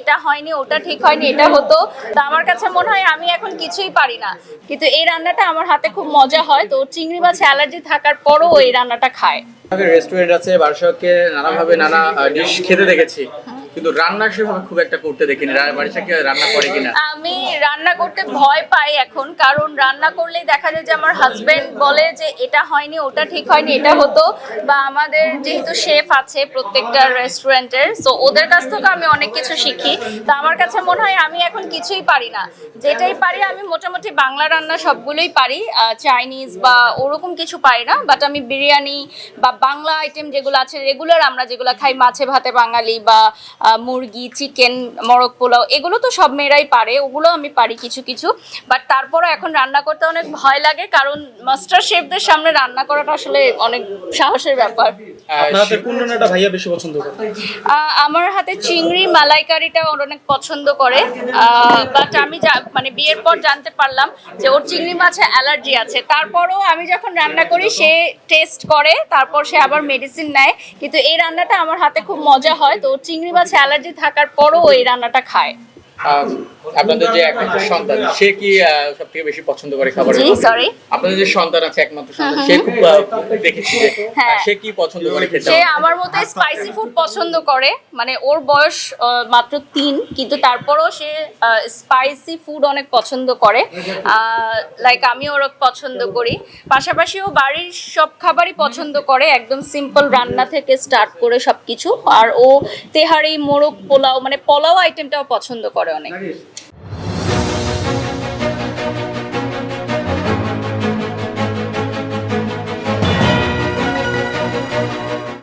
এটা হয়নি ওটা ঠিক হয়নি এটা হতো। তা আমার কাছে মনে হয় আমি এখন কিছুই পারি না। কিন্তু এই রান্নাটা আমার হাতে খুব মজা হয় তো চিংড়ি মাছ অ্যালার্জি থাকার পরও এই রান্নাটা খায়। রেস্টুরেন্ট আছে বার্ষকে নানাভাবে নানা ডিশ খেতে দেখেছি। কিন্তু রান্না সেভাবে খুব একটা করতে দেখিনি। রা- বারিশাকে রান্না করে কিনা? আমি রান্না করতে ভয় পাই এখন, কারণ রান্না করলেই দেখা যায় যে আমার হাজবেন্ড বলে যে এটা হয়নি, ওটা ঠিক হয়নি, এটা হতো। বা আমাদের যেহেতু শেফ আছে প্রত্যেকটা রেস্টুরেন্টের সো ওদের কাছ থেকে আমি অনেক কিছু শিখি। তো আমার কাছে মনে হয় আমি এখন কিছুই পারি না। যেটাই পারি আমি মোটামুটি বাংলা রান্না সবগুলোই পারি চাইনিজ বা ওরকম কিছু পারি না। বাট আমি বিরিয়ানি বা বাংলা আইটেম যেগুলো আছে রেগুলার আমরা যেগুলো খাই, মাছে ভাতে বাঙালি বা মুরগি চিকেন মরক পোলাও এগুলো তো সব মেয়েরাই পারে ওগুলো আমি পারি কিছু কিছু বাট তারপরও এখন রান্না করতে অনেক ভয় লাগে কারণ মাস্টার শেফদের সামনে রান্না করাটা আসলে অনেক সাহসের ব্যাপার। আহ, আমার হাতে চিংড়ি মালাইকারিটা ওর অনেক পছন্দ করে বাট আমি যা- মানে বিয়ের পর জানতে পারলাম যে ওর চিংড়ি মাছে অ্যালার্জি আছে। তারপরও আমি যখন রান্না করি সে টেস্ট করে তারপর সে আবার মেডিসিন নেয় কিন্তু এই রান্নাটা আমার হাতে খুব মজা হয় তো ওর চিংড়ি মাছে অ্যালার্জি থাকার পরও এই রান্নাটা খায়। আপনাদের যে একমাত্র সন্তান সে কি সব থেকে বেশি পছন্দ করে খাবার জি সরি আপনাদের যে সন্তান আছে একমাত্র সন্তান সে খুব দেখেছি যে হ্যাঁ। সে কি পছন্দ করে খেতে সে আমার মতো স্পাইসি ফুড পছন্দ করে। মানে ওর বয়স মাত্র তিন কিন্তু তারপরও সে স্পাইসি ফুড অনেক পছন্দ করে। লাইক আমি ওর পছন্দ করি। পাশাপাশি ও বাড়ির সব খাবারই পছন্দ করে একদম সিম্পল রান্না থেকে স্টার্ট করে সব কিছু আর ও তেহারি মোরগ পোলাও মানে পোলাও আইটেমটাও পছন্দ করে। অনেক